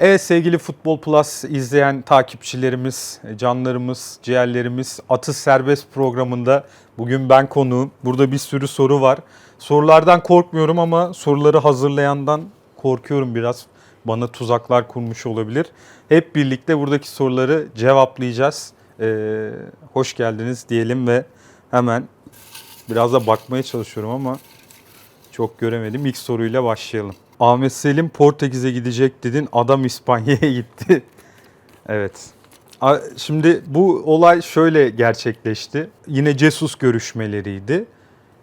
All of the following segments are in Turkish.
Evet sevgili Futbol Plus izleyen takipçilerimiz, canlarımız, ciğerlerimiz Atı Serbest programında bugün ben konuğum. Burada bir sürü soru var. Sorulardan korkmuyorum ama soruları hazırlayandan korkuyorum biraz. Bana tuzaklar kurmuş olabilir. Hep birlikte buradaki soruları cevaplayacağız. Ee, hoş geldiniz diyelim ve hemen biraz da bakmaya çalışıyorum ama çok göremedim. İlk soruyla başlayalım. Ahmet Selim Portekiz'e gidecek dedin. Adam İspanya'ya gitti. evet. Şimdi bu olay şöyle gerçekleşti. Yine Jesus görüşmeleriydi.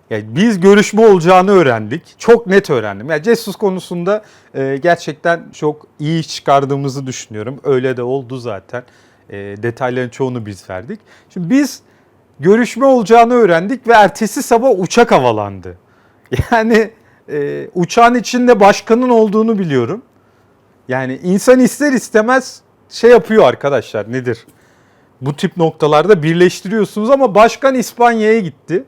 Yani biz görüşme olacağını öğrendik. Çok net öğrendim. Yani Jesus konusunda e, gerçekten çok iyi çıkardığımızı düşünüyorum. Öyle de oldu zaten. E, detayların çoğunu biz verdik. Şimdi biz görüşme olacağını öğrendik ve ertesi sabah uçak havalandı. Yani e, uçağın içinde başkanın olduğunu biliyorum. Yani insan ister istemez şey yapıyor arkadaşlar nedir? Bu tip noktalarda birleştiriyorsunuz ama başkan İspanya'ya gitti.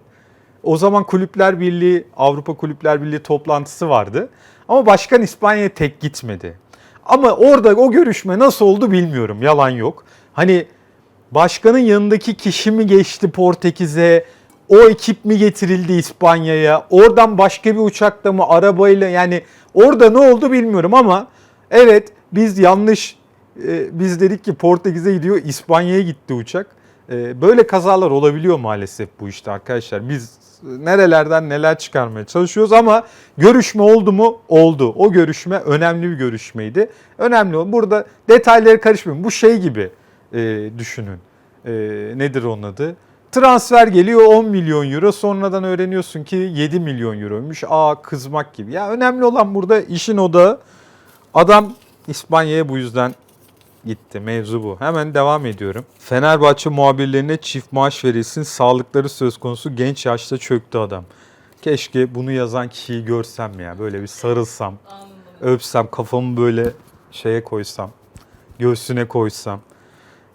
O zaman Kulüpler Birliği, Avrupa Kulüpler Birliği toplantısı vardı. Ama başkan İspanya'ya tek gitmedi. Ama orada o görüşme nasıl oldu bilmiyorum. Yalan yok. Hani başkanın yanındaki kişi mi geçti Portekiz'e? O ekip mi getirildi İspanya'ya? Oradan başka bir uçakla mı, arabayla yani orada ne oldu bilmiyorum ama evet biz yanlış e, biz dedik ki Portekiz'e gidiyor, İspanya'ya gitti uçak. E, böyle kazalar olabiliyor maalesef bu işte arkadaşlar. Biz nerelerden neler çıkarmaya çalışıyoruz ama görüşme oldu mu? Oldu. O görüşme önemli bir görüşmeydi. Önemli olan burada detaylara karışmayın. Bu şey gibi e, düşünün. E, nedir onun adı? Transfer geliyor 10 milyon euro sonradan öğreniyorsun ki 7 milyon euroymuş. Aa kızmak gibi. Ya önemli olan burada işin odağı. Adam İspanya'ya bu yüzden gitti. Mevzu bu. Hemen devam ediyorum. Fenerbahçe muhabirlerine çift maaş verilsin. Sağlıkları söz konusu genç yaşta çöktü adam. Keşke bunu yazan kişiyi görsem ya. Böyle bir sarılsam, Anladım. öpsem, kafamı böyle şeye koysam, göğsüne koysam.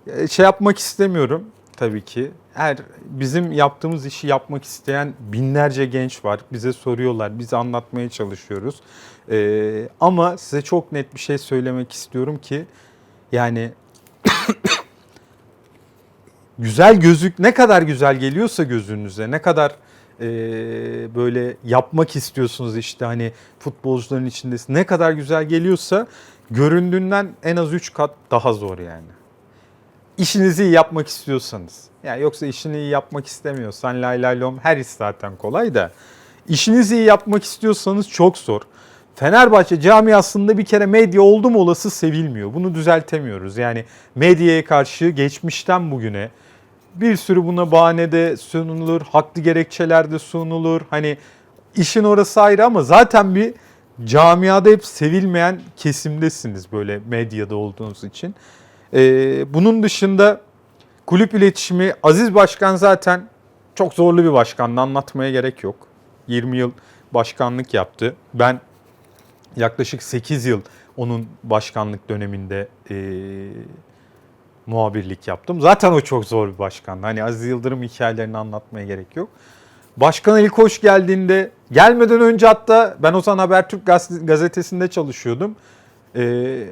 E, Şey yapmak istemiyorum tabii ki. Her bizim yaptığımız işi yapmak isteyen binlerce genç var. Bize soruyorlar, biz anlatmaya çalışıyoruz. Ee, ama size çok net bir şey söylemek istiyorum ki yani güzel gözük ne kadar güzel geliyorsa gözünüze, ne kadar e, böyle yapmak istiyorsunuz işte hani futbolcuların içindesin. Ne kadar güzel geliyorsa göründüğünden en az 3 kat daha zor yani. İşinizi iyi yapmak istiyorsanız. Yani yoksa işini iyi yapmak istemiyorsan lay lay lom her iş zaten kolay da. İşinizi iyi yapmak istiyorsanız çok zor. Fenerbahçe camiasında bir kere medya oldu mu olası sevilmiyor. Bunu düzeltemiyoruz. Yani medyaya karşı geçmişten bugüne bir sürü buna bahanede sunulur, haklı gerekçelerde sunulur. Hani işin orası ayrı ama zaten bir camiada hep sevilmeyen kesimdesiniz böyle medyada olduğunuz için. Ee, bunun dışında kulüp iletişimi Aziz Başkan zaten çok zorlu bir başkandı anlatmaya gerek yok. 20 yıl başkanlık yaptı. Ben yaklaşık 8 yıl onun başkanlık döneminde e, muhabirlik yaptım. Zaten o çok zor bir başkandı. Hani Aziz Yıldırım hikayelerini anlatmaya gerek yok. Başkan Ali Koç geldiğinde, gelmeden önce hatta ben o zaman Habertürk gaz- gazetesinde çalışıyordum. Ee,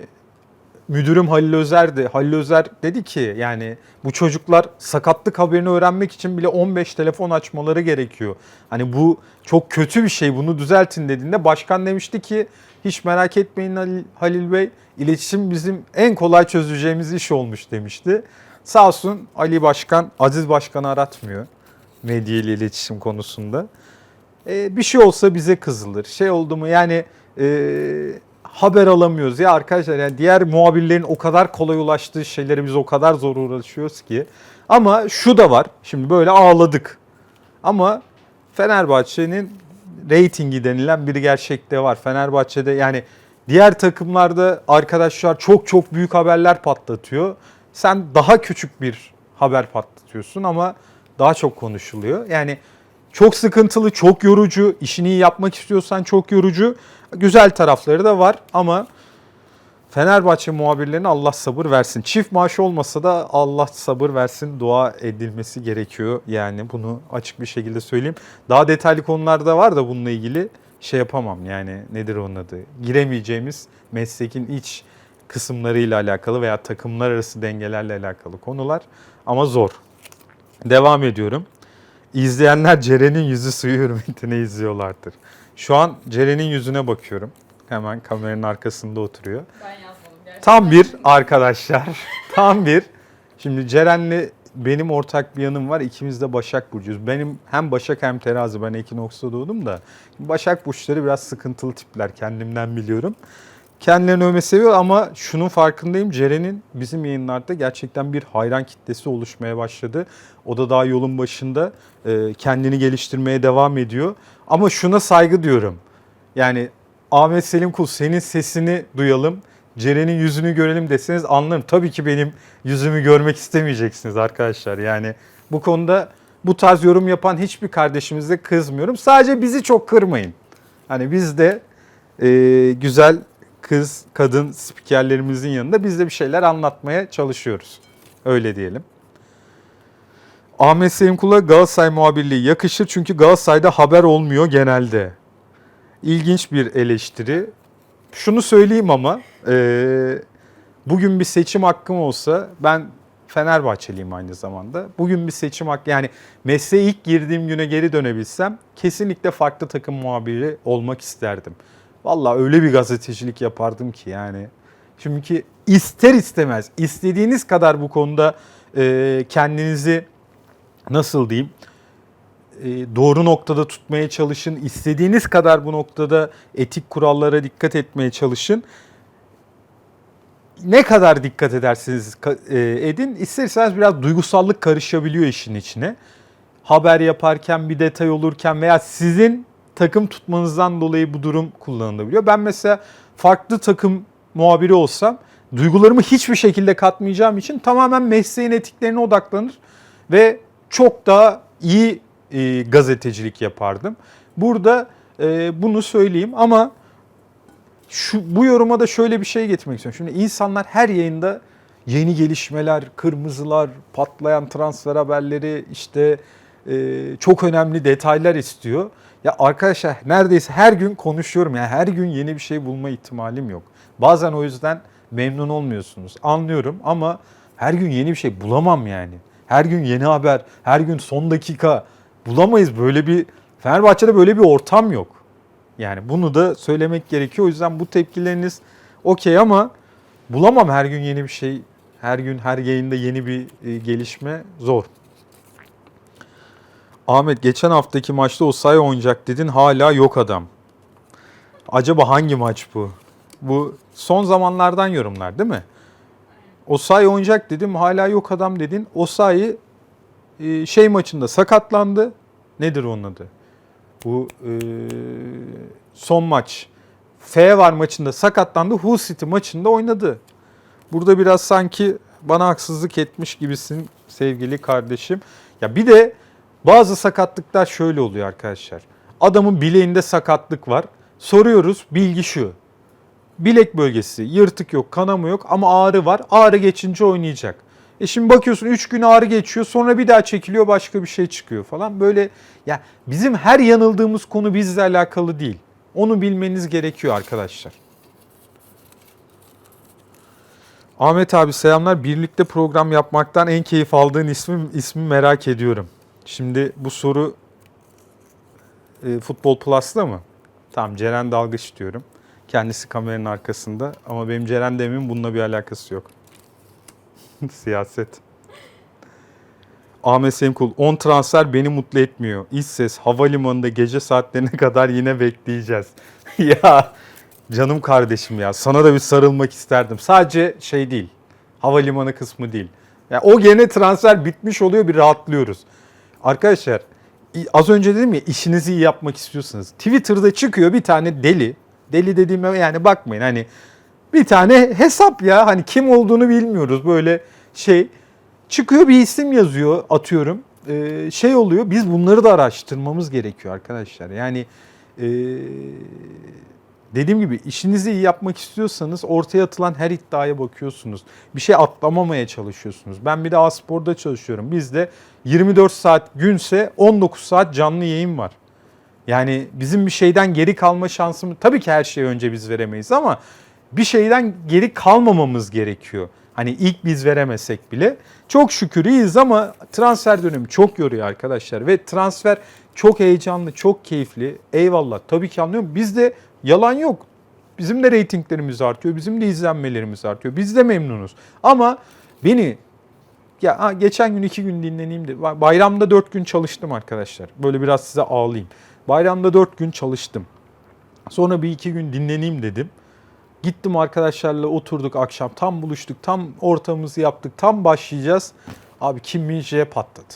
müdürüm Halil Özer'di. Halil Özer dedi ki yani bu çocuklar sakatlık haberini öğrenmek için bile 15 telefon açmaları gerekiyor. Hani bu çok kötü bir şey bunu düzeltin dediğinde başkan demişti ki hiç merak etmeyin Halil, Bey iletişim bizim en kolay çözeceğimiz iş olmuş demişti. Sağ olsun Ali Başkan Aziz Başkan'ı aratmıyor medya ile iletişim konusunda. Ee, bir şey olsa bize kızılır. Şey oldu mu yani e, haber alamıyoruz. Ya arkadaşlar yani diğer muhabirlerin o kadar kolay ulaştığı şeylere biz o kadar zor uğraşıyoruz ki. Ama şu da var. Şimdi böyle ağladık. Ama Fenerbahçe'nin reytingi denilen bir gerçek de var. Fenerbahçe'de yani diğer takımlarda arkadaşlar çok çok büyük haberler patlatıyor. Sen daha küçük bir haber patlatıyorsun ama daha çok konuşuluyor. Yani çok sıkıntılı, çok yorucu. İşini iyi yapmak istiyorsan çok yorucu. Güzel tarafları da var ama Fenerbahçe muhabirlerine Allah sabır versin. Çift maaş olmasa da Allah sabır versin dua edilmesi gerekiyor. Yani bunu açık bir şekilde söyleyeyim. Daha detaylı konular da var da bununla ilgili şey yapamam yani nedir onun adı? Giremeyeceğimiz meslekin iç kısımlarıyla alakalı veya takımlar arası dengelerle alakalı konular ama zor. Devam ediyorum. İzleyenler Ceren'in yüzü suyu hürmetine izliyorlardır. Şu an Ceren'in yüzüne bakıyorum. Hemen kameranın arkasında oturuyor. Ben yazmadım gerçekten. Tam bir arkadaşlar. Tam bir. Şimdi Ceren'le benim ortak bir yanım var. İkimiz de Başak Burcu'yuz. Benim hem Başak hem Terazi. Ben Ekinoks'ta doğdum da. Başak Burçları biraz sıkıntılı tipler. Kendimden biliyorum. Kendilerini övme seviyor ama şunun farkındayım. Ceren'in bizim yayınlarda gerçekten bir hayran kitlesi oluşmaya başladı. O da daha yolun başında e, kendini geliştirmeye devam ediyor. Ama şuna saygı diyorum. Yani Ahmet Selim Kul senin sesini duyalım. Ceren'in yüzünü görelim deseniz anlarım. Tabii ki benim yüzümü görmek istemeyeceksiniz arkadaşlar. Yani bu konuda bu tarz yorum yapan hiçbir kardeşimize kızmıyorum. Sadece bizi çok kırmayın. Hani biz de e, güzel kız, kadın spikerlerimizin yanında biz de bir şeyler anlatmaya çalışıyoruz. Öyle diyelim. Ahmet Selim Kul'a Galatasaray muhabirliği yakışır çünkü Galatasaray'da haber olmuyor genelde. İlginç bir eleştiri. Şunu söyleyeyim ama e, bugün bir seçim hakkım olsa ben Fenerbahçeliyim aynı zamanda. Bugün bir seçim hakkı yani mesleğe ilk girdiğim güne geri dönebilsem kesinlikle farklı takım muhabiri olmak isterdim. Vallahi öyle bir gazetecilik yapardım ki yani. Çünkü ister istemez istediğiniz kadar bu konuda e, kendinizi nasıl diyeyim e, doğru noktada tutmaya çalışın. İstediğiniz kadar bu noktada etik kurallara dikkat etmeye çalışın. Ne kadar dikkat edersiniz e, edin isterseniz biraz duygusallık karışabiliyor işin içine. Haber yaparken bir detay olurken veya sizin takım tutmanızdan dolayı bu durum kullanılabiliyor. Ben mesela farklı takım muhabiri olsam duygularımı hiçbir şekilde katmayacağım için tamamen mesleğin etiklerine odaklanır ve çok daha iyi e, gazetecilik yapardım. Burada e, bunu söyleyeyim ama şu bu yoruma da şöyle bir şey getirmek istiyorum. Şimdi insanlar her yayında yeni gelişmeler, kırmızılar, patlayan transfer haberleri, işte e, çok önemli detaylar istiyor. Ya arkadaşlar neredeyse her gün konuşuyorum. Yani her gün yeni bir şey bulma ihtimalim yok. Bazen o yüzden memnun olmuyorsunuz. Anlıyorum ama her gün yeni bir şey bulamam yani. Her gün yeni haber, her gün son dakika bulamayız. Böyle bir Fenerbahçe'de böyle bir ortam yok. Yani bunu da söylemek gerekiyor. O yüzden bu tepkileriniz okey ama bulamam her gün yeni bir şey. Her gün her yayında yeni bir e, gelişme zor. Ahmet geçen haftaki maçta Osayi oynayacak dedin hala yok adam. Acaba hangi maç bu? Bu son zamanlardan yorumlar değil mi? Osayi oynayacak dedim hala yok adam dedin. Osayi e, şey maçında sakatlandı. Nedir onun adı? Bu e, son maç. F var maçında sakatlandı. Hull City maçında oynadı. Burada biraz sanki bana haksızlık etmiş gibisin sevgili kardeşim. Ya bir de bazı sakatlıklar şöyle oluyor arkadaşlar. Adamın bileğinde sakatlık var. Soruyoruz bilgi şu. Bilek bölgesi yırtık yok, kanama yok ama ağrı var. Ağrı geçince oynayacak. E şimdi bakıyorsun 3 gün ağrı geçiyor sonra bir daha çekiliyor başka bir şey çıkıyor falan. Böyle ya bizim her yanıldığımız konu bizle alakalı değil. Onu bilmeniz gerekiyor arkadaşlar. Ahmet abi selamlar. Birlikte program yapmaktan en keyif aldığın ismi, ismi merak ediyorum. Şimdi bu soru e, Futbol Plus'ta mı? Tamam Ceren Dalgıç diyorum. Kendisi kameranın arkasında ama benim Ceren Demir'in bununla bir alakası yok. Siyaset. Ahmet Semkul 10 transfer beni mutlu etmiyor. İç ses havalimanında gece saatlerine kadar yine bekleyeceğiz. ya canım kardeşim ya sana da bir sarılmak isterdim. Sadece şey değil. Havalimanı kısmı değil. Ya o gene transfer bitmiş oluyor bir rahatlıyoruz. Arkadaşlar az önce dedim ya işinizi iyi yapmak istiyorsanız. Twitter'da çıkıyor bir tane deli. Deli dediğime yani bakmayın hani bir tane hesap ya hani kim olduğunu bilmiyoruz böyle şey çıkıyor bir isim yazıyor atıyorum Ee, şey oluyor biz bunları da araştırmamız gerekiyor arkadaşlar yani ee, dediğim gibi işinizi iyi yapmak istiyorsanız ortaya atılan her iddiaya bakıyorsunuz. Bir şey atlamamaya çalışıyorsunuz. Ben bir de A-Spor'da çalışıyorum. Bizde 24 saat günse 19 saat canlı yayın var. Yani bizim bir şeyden geri kalma şansımız tabii ki her şeyi önce biz veremeyiz ama bir şeyden geri kalmamamız gerekiyor. Hani ilk biz veremesek bile. Çok şükür iyiyiz ama transfer dönemi çok yoruyor arkadaşlar. Ve transfer çok heyecanlı, çok keyifli. Eyvallah tabii ki anlıyorum. Bizde yalan yok. Bizim de reytinglerimiz artıyor. Bizim de izlenmelerimiz artıyor. Biz de memnunuz. Ama beni ya ha, geçen gün iki gün dinleneyim de bayramda dört gün çalıştım arkadaşlar. Böyle biraz size ağlayayım. Bayramda dört gün çalıştım. Sonra bir iki gün dinleneyim dedim. Gittim arkadaşlarla oturduk akşam. Tam buluştuk. Tam ortamımızı yaptık. Tam başlayacağız. Abi Kim Min patladı.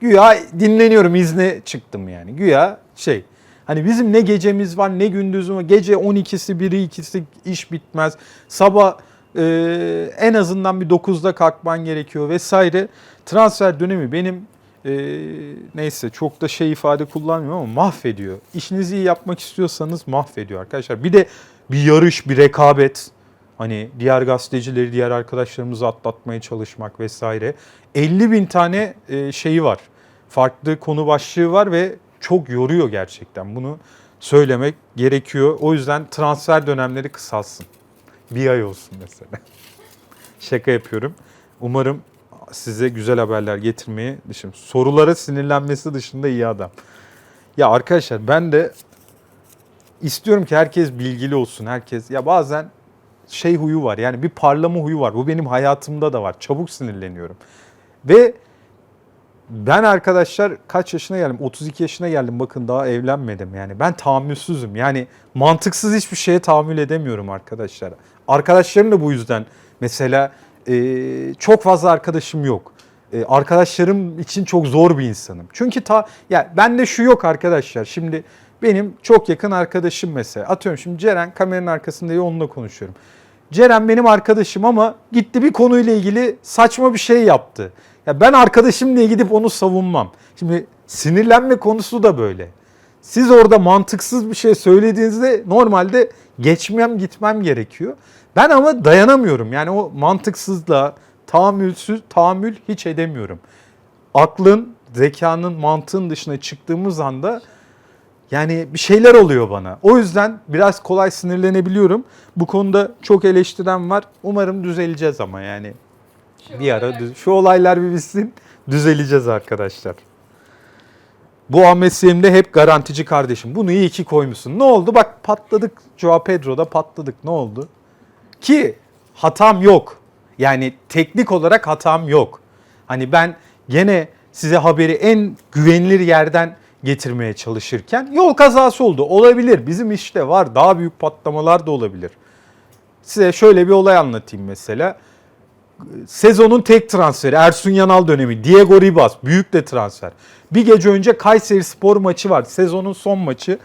Güya dinleniyorum izne çıktım yani. Güya şey hani bizim ne gecemiz var ne gündüzümüz var. Gece 12'si 1'i 2'si iş bitmez. Sabah e, en azından bir 9'da kalkman gerekiyor vesaire. Transfer dönemi benim e, neyse çok da şey ifade kullanmıyorum ama mahvediyor. İşinizi iyi yapmak istiyorsanız mahvediyor arkadaşlar. Bir de bir yarış, bir rekabet. Hani diğer gazetecileri, diğer arkadaşlarımızı atlatmaya çalışmak vesaire. 50 bin tane e, şeyi var. Farklı konu başlığı var ve çok yoruyor gerçekten. Bunu söylemek gerekiyor. O yüzden transfer dönemleri kısalsın. Bir ay olsun mesela. Şaka yapıyorum. Umarım size güzel haberler getirmeyi dışım. Sorulara sinirlenmesi dışında iyi adam. Ya arkadaşlar ben de istiyorum ki herkes bilgili olsun. Herkes ya bazen şey huyu var. Yani bir parlama huyu var. Bu benim hayatımda da var. Çabuk sinirleniyorum. Ve ben arkadaşlar kaç yaşına geldim? 32 yaşına geldim. Bakın daha evlenmedim yani. Ben tahammülsüzüm. Yani mantıksız hiçbir şeye tahammül edemiyorum arkadaşlar. Arkadaşlarım da bu yüzden. Mesela e, çok fazla arkadaşım yok. E, arkadaşlarım için çok zor bir insanım. Çünkü ta ya bende şu yok arkadaşlar. Şimdi benim çok yakın arkadaşım mesela. Atıyorum şimdi Ceren kameranın arkasında ya onunla konuşuyorum. Ceren benim arkadaşım ama gitti bir konuyla ilgili saçma bir şey yaptı. Ya ben arkadaşım diye gidip onu savunmam. Şimdi sinirlenme konusu da böyle. Siz orada mantıksız bir şey söylediğinizde normalde geçmem gitmem gerekiyor. Ben ama dayanamıyorum. Yani o mantıksızlığa, tahammülsüz, tahammül hiç edemiyorum. Aklın, zekanın, mantığın dışına çıktığımız anda yani bir şeyler oluyor bana. O yüzden biraz kolay sinirlenebiliyorum. Bu konuda çok eleştiren var. Umarım düzeleceğiz ama yani. Bir ara düz- şu olaylar bir bitsin düzeleceğiz arkadaşlar. Bu Ahmet Selim'de hep garantici kardeşim. Bunu iyi ki koymuşsun. Ne oldu? Bak patladık. Joao Pedro'da patladık. Ne oldu? Ki hatam yok. Yani teknik olarak hatam yok. Hani ben gene size haberi en güvenilir yerden getirmeye çalışırken yol kazası oldu. Olabilir. Bizim işte var. Daha büyük patlamalar da olabilir. Size şöyle bir olay anlatayım mesela. Sezonun tek transferi Ersun Yanal dönemi. Diego Ribas büyük de transfer. Bir gece önce Kayseri Spor maçı var. Sezonun son maçı.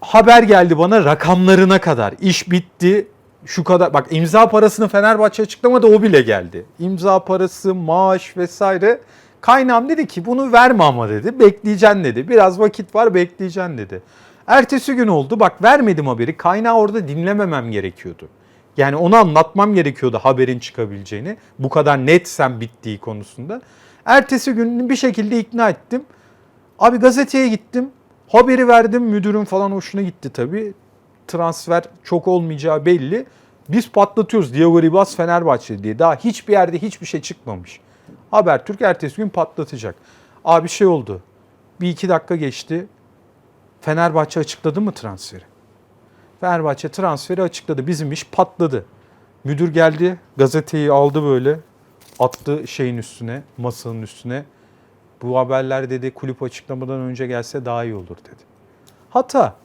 Haber geldi bana rakamlarına kadar. İş bitti. Şu kadar bak imza parasını Fenerbahçe açıklamadı o bile geldi. İmza parası, maaş vesaire. Kaynağım dedi ki bunu verme ama dedi. Bekleyeceksin dedi. Biraz vakit var bekleyeceksin dedi. Ertesi gün oldu. Bak vermedim haberi. Kaynağı orada dinlememem gerekiyordu. Yani onu anlatmam gerekiyordu haberin çıkabileceğini. Bu kadar netsem bittiği konusunda. Ertesi gün bir şekilde ikna ettim. Abi gazeteye gittim. Haberi verdim. Müdürün falan hoşuna gitti tabii. Transfer çok olmayacağı belli. Biz patlatıyoruz Diego Ribas Fenerbahçe diye. Daha hiçbir yerde hiçbir şey çıkmamış. Habertürk ertesi gün patlatacak. Abi şey oldu. Bir iki dakika geçti. Fenerbahçe açıkladı mı transferi? Fenerbahçe transferi açıkladı. Bizim iş patladı. Müdür geldi, gazeteyi aldı böyle, attı şeyin üstüne, masanın üstüne. Bu haberler dedi kulüp açıklamadan önce gelse daha iyi olur dedi. Hata.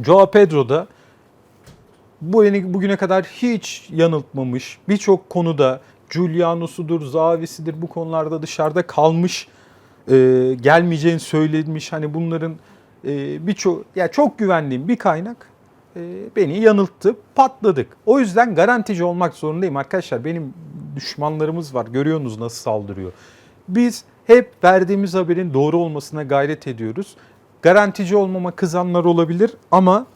Joao Pedro da bu bugüne kadar hiç yanıltmamış. Birçok konuda Giuliano'sudur, Zavisi'dir bu konularda dışarıda kalmış. e, gelmeyeceğini söylemiş. Hani bunların e, birçok ya çok güvendiğim bir kaynak e, beni yanılttı. Patladık. O yüzden garantici olmak zorundayım arkadaşlar. Benim düşmanlarımız var. Görüyorsunuz nasıl saldırıyor. Biz hep verdiğimiz haberin doğru olmasına gayret ediyoruz. Garantici olmama kızanlar olabilir ama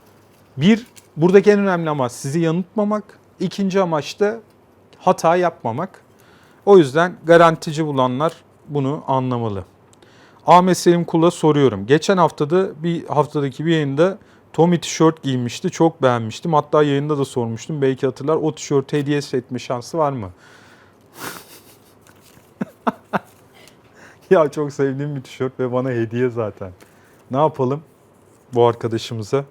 bir, buradaki en önemli amaç sizi yanıltmamak. İkinci amaç da hata yapmamak. O yüzden garantici bulanlar bunu anlamalı. Ahmet Selim Kul'a soruyorum. Geçen haftada bir haftadaki bir yayında Tommy tişört giymişti. Çok beğenmiştim. Hatta yayında da sormuştum. Belki hatırlar. O tişörtü hediye etme şansı var mı? ya çok sevdiğim bir tişört ve bana hediye zaten. Ne yapalım bu arkadaşımıza?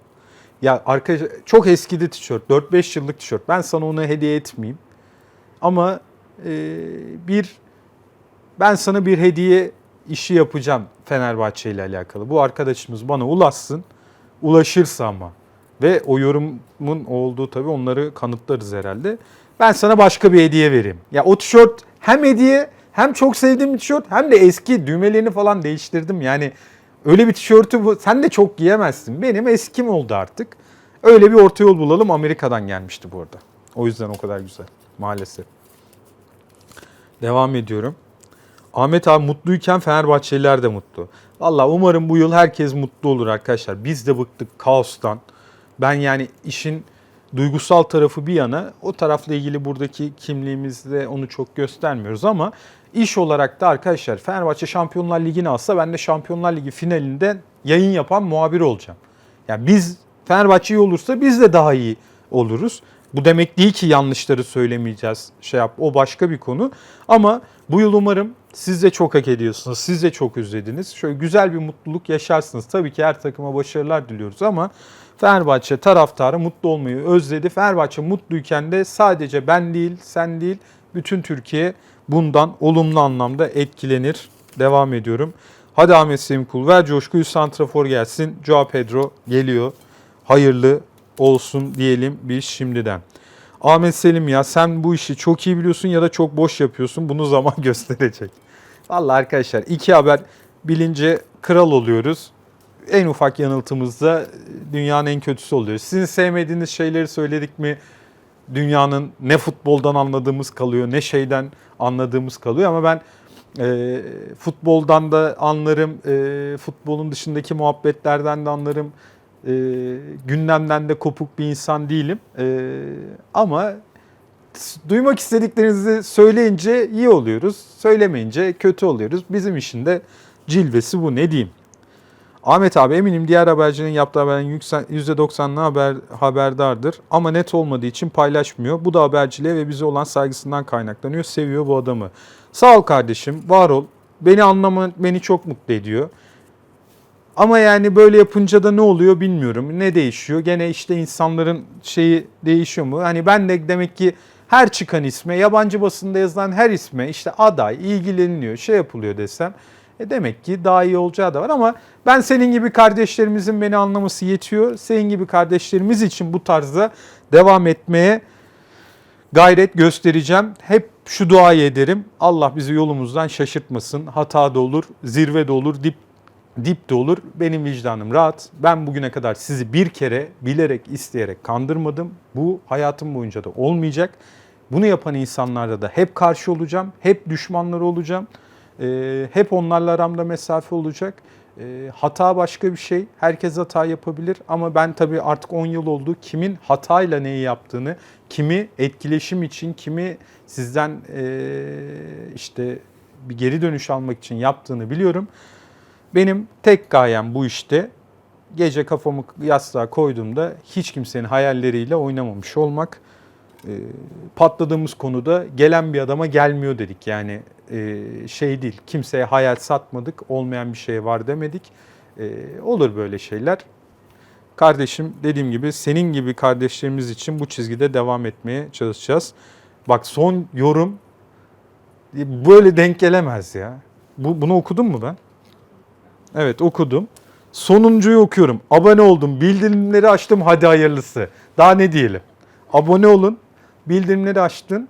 Ya arkadaş çok eskidi tişört. 4-5 yıllık tişört. Ben sana onu hediye etmeyeyim. Ama e, bir ben sana bir hediye işi yapacağım Fenerbahçe ile alakalı. Bu arkadaşımız bana ulaşsın. Ulaşırsa ama. Ve o yorumun olduğu tabii onları kanıtlarız herhalde. Ben sana başka bir hediye vereyim. Ya o tişört hem hediye hem çok sevdiğim bir tişört hem de eski düğmelerini falan değiştirdim. Yani öyle bir tişörtü sen de çok giyemezsin. Benim eskim oldu artık. Öyle bir orta yol bulalım. Amerika'dan gelmişti bu arada. O yüzden o kadar güzel maalesef. Devam ediyorum. Ahmet abi mutluyken Fenerbahçeliler de mutlu. Valla umarım bu yıl herkes mutlu olur arkadaşlar. Biz de bıktık kaostan. Ben yani işin duygusal tarafı bir yana o tarafla ilgili buradaki kimliğimizde onu çok göstermiyoruz ama iş olarak da arkadaşlar Fenerbahçe Şampiyonlar Ligi'ni alsa ben de Şampiyonlar Ligi finalinde yayın yapan muhabir olacağım. Yani biz Fenerbahçe iyi olursa biz de daha iyi oluruz. Bu demek değil ki yanlışları söylemeyeceğiz. Şey yap o başka bir konu. Ama bu yıl umarım siz de çok hak ediyorsunuz. Siz de çok özlediniz. Şöyle güzel bir mutluluk yaşarsınız. Tabii ki her takıma başarılar diliyoruz ama Fenerbahçe taraftarı mutlu olmayı özledi. Fenerbahçe mutluyken de sadece ben değil, sen değil, bütün Türkiye bundan olumlu anlamda etkilenir. Devam ediyorum. Hadi Ahmet Semkul ver coşkuyu santrafor gelsin. Joao Pedro geliyor. Hayırlı olsun diyelim biz şimdiden. Ahmet Selim ya sen bu işi çok iyi biliyorsun ya da çok boş yapıyorsun. Bunu zaman gösterecek. Vallahi arkadaşlar iki haber bilince kral oluyoruz. En ufak yanıltımızda dünyanın en kötüsü oluyor. Sizin sevmediğiniz şeyleri söyledik mi dünyanın ne futboldan anladığımız kalıyor ne şeyden anladığımız kalıyor ama ben e, futboldan da anlarım, e, futbolun dışındaki muhabbetlerden de anlarım, e, gündemden de kopuk bir insan değilim. E, ama duymak istediklerinizi söyleyince iyi oluyoruz, söylemeyince kötü oluyoruz. Bizim işin de cilvesi bu ne diyeyim. Ahmet abi eminim diğer habercinin yaptığı haberin %90'ını haber, haberdardır ama net olmadığı için paylaşmıyor. Bu da haberciliğe ve bize olan saygısından kaynaklanıyor. Seviyor bu adamı. Sağ ol kardeşim, var ol. Beni anlaman beni çok mutlu ediyor. Ama yani böyle yapınca da ne oluyor bilmiyorum. Ne değişiyor? Gene işte insanların şeyi değişiyor mu? Hani ben de demek ki her çıkan isme, yabancı basında yazılan her isme işte aday, ilgileniliyor, şey yapılıyor desem e demek ki daha iyi olacağı da var ama ben senin gibi kardeşlerimizin beni anlaması yetiyor. Senin gibi kardeşlerimiz için bu tarzda devam etmeye gayret göstereceğim. Hep şu duayı ederim. Allah bizi yolumuzdan şaşırtmasın. Hata da olur, zirve de olur, dip dip de olur. Benim vicdanım rahat. Ben bugüne kadar sizi bir kere bilerek, isteyerek kandırmadım. Bu hayatım boyunca da olmayacak. Bunu yapan insanlarda da hep karşı olacağım. Hep düşmanları olacağım. Ee, hep onlarla aramda mesafe olacak. Ee, hata başka bir şey. Herkes hata yapabilir ama ben tabii artık 10 yıl oldu. Kimin hatayla neyi yaptığını, kimi etkileşim için, kimi sizden ee, işte bir geri dönüş almak için yaptığını biliyorum. Benim tek gayem bu işte gece kafamı yastığa koyduğumda hiç kimsenin hayalleriyle oynamamış olmak. E, patladığımız konuda gelen bir adama gelmiyor dedik. Yani e, şey değil, kimseye hayal satmadık, olmayan bir şey var demedik. E, olur böyle şeyler. Kardeşim dediğim gibi senin gibi kardeşlerimiz için bu çizgide devam etmeye çalışacağız. Bak son yorum böyle denk gelemez ya. Bu, bunu okudun mu ben? Evet okudum. Sonuncuyu okuyorum. Abone oldum. Bildirimleri açtım. Hadi hayırlısı. Daha ne diyelim. Abone olun. Bildirimleri açtın.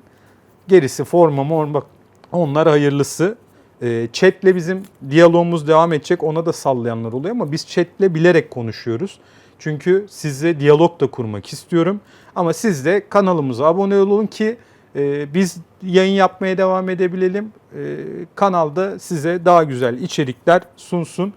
Gerisi forma morma onlar hayırlısı. E, chatle bizim diyalogumuz devam edecek. Ona da sallayanlar oluyor ama biz chatle bilerek konuşuyoruz. Çünkü sizle diyalog da kurmak istiyorum. Ama siz de kanalımıza abone olun ki e, biz yayın yapmaya devam edebilelim. E, kanalda size daha güzel içerikler sunsun.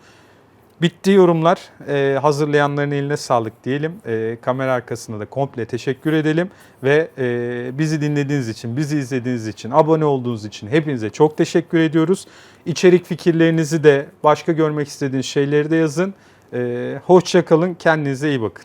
Bitti yorumlar. Ee, hazırlayanların eline sağlık diyelim. Ee, kamera arkasında da komple teşekkür edelim. Ve e, bizi dinlediğiniz için, bizi izlediğiniz için, abone olduğunuz için hepinize çok teşekkür ediyoruz. İçerik fikirlerinizi de, başka görmek istediğiniz şeyleri de yazın. Ee, hoşça kalın, kendinize iyi bakın.